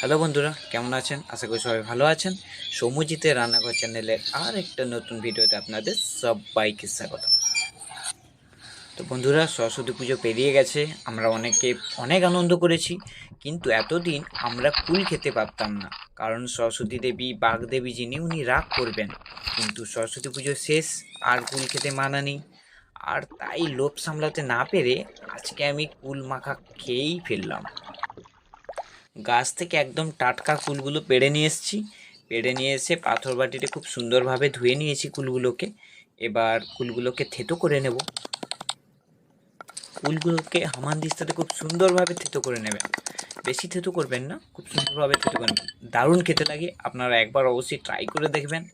Hello বন্ধুরা, কেমন আছেন? আশা করি সবাই ভালো আছেন। সৌম্যজিতের রান্নাঘর চ্যানেলের আর একটা নতুন ভিডিওতে আপনাদের সবাইকে স্বাগত। তো বন্ধুরা, সরস্বতী পুজো পেরিয়ে গেছে, আমরা অনেকে অনেক আনন্দ করেছি, কিন্তু এতদিন আমরা কুল খেতে পারতাম না, কারণ সরস্বতী দেবী, বাঘ দেবী যিনি, উনি রাগ করবেন। কিন্তু সরস্বতী পুজো শেষ, আর কুল খেতে মানা নেই। আর তাই লোভ সামলাতে না পেরে আজকে আমি কুল মাখা খেয়েই ফেললাম। গাছ থেকে একদম টাটকা কুলগুলো পেড়ে নিয়ে এসেছি। পেড়ে নিয়ে এসে পাথর বাটিতে খুব সুন্দরভাবে ধুয়ে নিয়েছি কুলগুলোকে। এবার কুলগুলোকে থেতো করে নেব। কুলগুলোকে হামান দিস্তাতে খুব সুন্দরভাবে থেতো করে নেবেন। বেশি থেতো করবেন না, খুব সুন্দরভাবে থেতো করে নেবেন। দারুণ খেতে লাগে, আপনারা একবার অবশ্যই ট্রাই করে দেখবেন।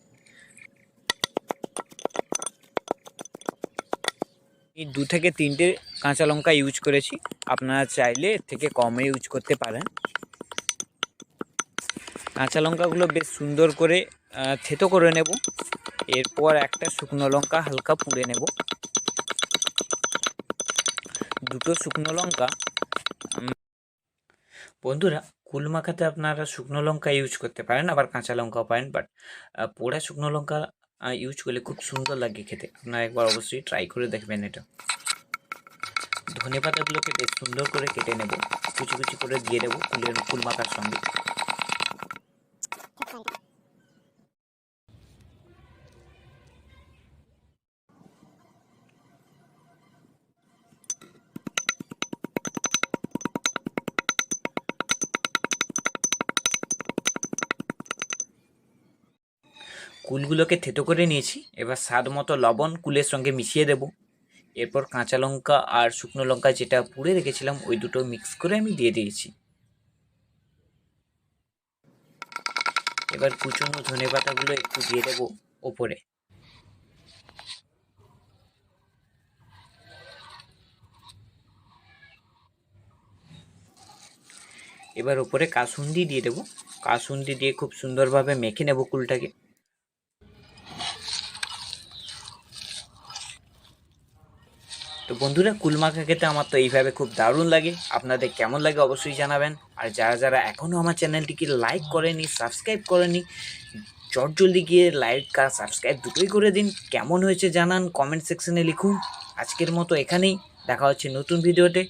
এই দু থেকে তিনটে কাঁচা লঙ্কা ইউজ করেছি। আপনারা চাইলে থেকে কমে ইউজ করতে পারেন। কাঁচা লঙ্কাগুলো বেশ সুন্দর করে থেতো করে নেব। এরপর একটা শুকনো লঙ্কা হালকা পুড়ে নেব। দুটো শুকনো লঙ্কা বন্ধুরা, কুল মাখাতে আপনারা শুকনো লঙ্কা ইউজ করতে পারেন, আবার কাঁচা লঙ্কাও পারেন বাট পোড়া শুকনো লঙ্কা ইউজ করলে খুব সুন্দর লাগে খেতে। আপনারা একবার অবশ্যই ট্রাই করে দেখবেন এটা। ধনে পাতাগুলোকে বেশ সুন্দর করে কেটে নেব। কুচি কুচি করে দিয়ে দেবো কুলের, কুল মাখার সঙ্গে। কুলগুলোকে থেতো করে নিয়েছি। এবার স্বাদ মতো লবণ কুলের সঙ্গে মিশিয়ে দেব। এরপর কাঁচা লঙ্কা আর শুকনো লঙ্কা যেটা পুড়ে রেখেছিলাম, ওই দুটো মিক্স করে আমি দিয়ে দিয়েছি। এবার কুচনো ধনে পাতাগুলো একটু দিয়ে দেবো ওপরে। এবার ওপরে কাসুন্দি দিয়ে দেবো। কাসুন্দি দিয়ে খুব সুন্দরভাবে মেখে নেব কুলটাকে। তো বন্ধুরা, কুল মাখা খেতে আমার তো এইভাবে খুব দারুণ লাগে। আপনাদের কেমন লাগে অবশ্যই জানাবেন। আর যারা যারা এখনও আমার চ্যানেলটিকে লাইক করেনি সাবস্ক্রাইব করেনি জলদি গিয়ে লাইক আর সাবস্ক্রাইব দুটোই করে দিন। কেমন হয়েছে জানান কমেন্ট সেকশনে লিখুন। আজকের মতো এখানেই, দেখা হচ্ছে নতুন ভিডিওতে